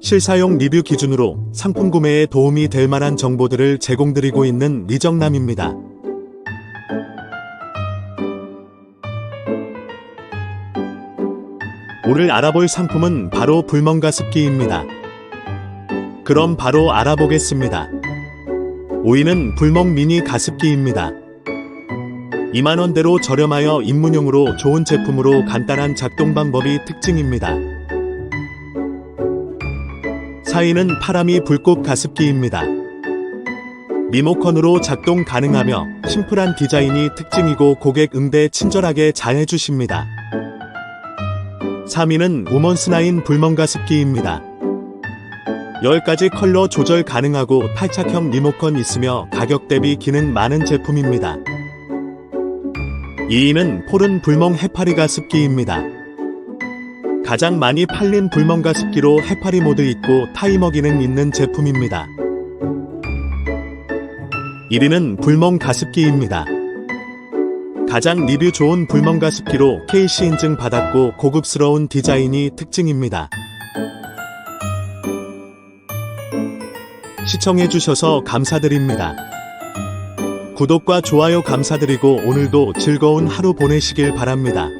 실사용 리뷰 기준으로 상품 구매에 도움이 될 만한 정보들을 제공드리고 있는 리정남입니다. 오늘 알아볼 상품은 바로 불멍가습기입니다. 그럼 바로 알아보겠습니다. 5위는 불멍 미니 가습기입니다. 2만원대로 저렴하여 입문용으로 좋은 제품으로 간단한 작동 방법이 특징입니다. 4위는 파라미 불꽃 가습기입니다. 리모컨으로 작동 가능하며 심플한 디자인이 특징이고 고객 응대 친절하게 잘 해주십니다. 3위는 우먼스나인 불멍 가습기입니다. 10가지 컬러 조절 가능하고 탈착형 리모컨 있으며 가격 대비 기능 많은 제품입니다. 2위는 폴은 불멍 해파리 가습기입니다. 가장 많이 팔린 불멍 가 습기로 해파리 모드 있고 타이머 기능 있는 제품입니다. 1위는 불멍 가습기입니다. 가장 리뷰 좋은 불멍 가습기로 KC 인증 받았고 고급스러운 디자인이 특징입니다. 시청해주셔서 감사드립니다. 구독과 좋아요 감사드리고 오늘도 즐거운 하루 보내시길 바랍니다.